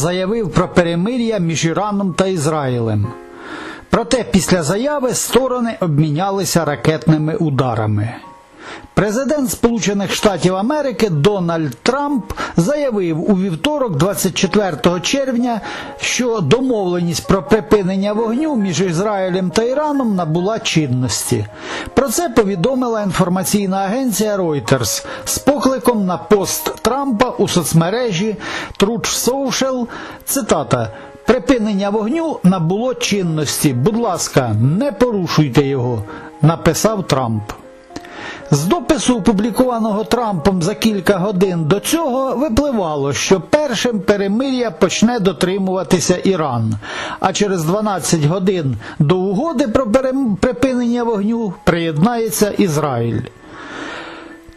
заявив про перемир'я між Іраном та Ізраїлем. Проте після заяви сторони обмінялися ракетними ударами. Президент Сполучених Штатів Америки Дональд Трамп заявив у вівторок, 24 червня, що домовленість про припинення вогню між Ізраїлем та Іраном набула чинності. Про це повідомила інформаційна агенція Reuters з покликом на пост Трампа у соцмережі Truth Social. Цитата. Припинення вогню набуло чинності. Будь ласка, не порушуйте його, написав Трамп. З допису, опублікованого Трампом за кілька годин до цього, випливало, що першим перемир'я почне дотримуватися Іран, а через 12 годин до угоди про припинення вогню приєднається Ізраїль.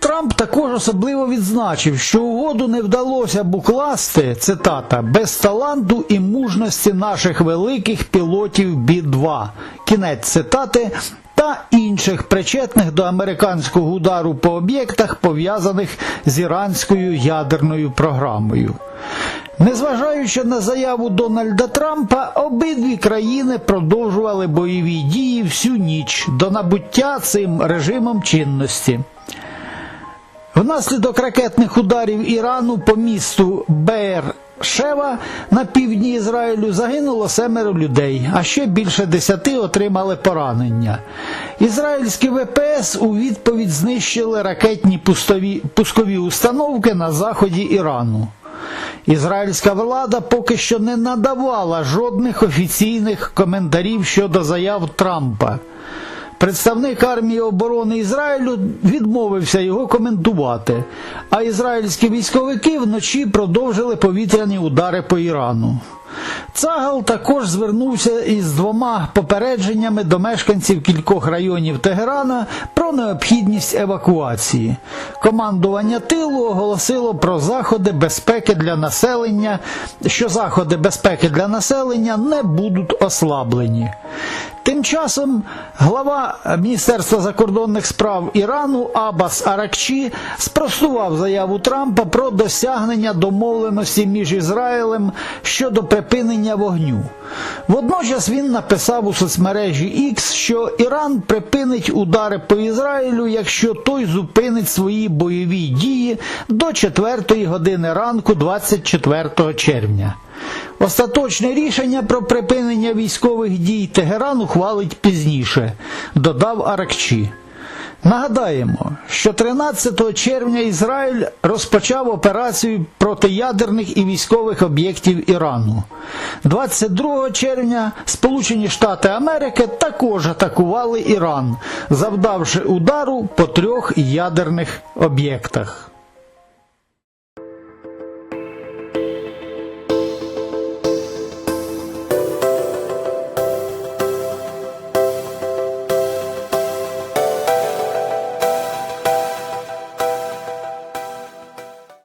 Трамп також особливо відзначив, що угоду не вдалося б укласти, цитата, без таланту і мужності наших великих пілотів Бі-2. Кінець цитати та інших причетних до американського удару по об'єктах, пов'язаних з іранською ядерною програмою. Незважаючи на заяву Дональда Трампа, обидві країни продовжували бойові дії всю ніч до набуття цим режимом чинності. Внаслідок ракетних ударів Ірану по місту Беєр Шева на півдні Ізраїлю загинуло семеро людей, а ще більше десяти отримали поранення. Ізраїльські ВПС у відповідь знищили ракетні пустові, пускові установки на заході Ірану. Ізраїльська влада поки що не надавала жодних офіційних коментарів щодо заяв Трампа. Представник армії оборони Ізраїлю відмовився його коментувати, а ізраїльські військовики вночі продовжили повітряні удари по Ірану. Цагал також звернувся із двома попередженнями до мешканців кількох районів Тегерана про необхідність евакуації. Командування тилу оголосило про заходи безпеки для населення, що заходи безпеки для населення не будуть ослаблені. Тим часом глава Міністерства закордонних справ Ірану Абас Аракчі спростував заяву Трампа про досягнення домовленості між Ізраїлем щодо припинення вогню. Водночас він написав у соцмережі X, що Іран припинить удари по Ізраїлю, якщо той зупинить свої бойові дії до 4 години ранку 24 червня. Остаточне рішення про припинення військових дій Тегеран ухвалить пізніше, додав Аракчі. Нагадаємо, що 13 червня Ізраїль розпочав операцію проти ядерних і військових об'єктів Ірану. 22 червня Сполучені Штати Америки також атакували Іран, завдавши удару по трьох ядерних об'єктах.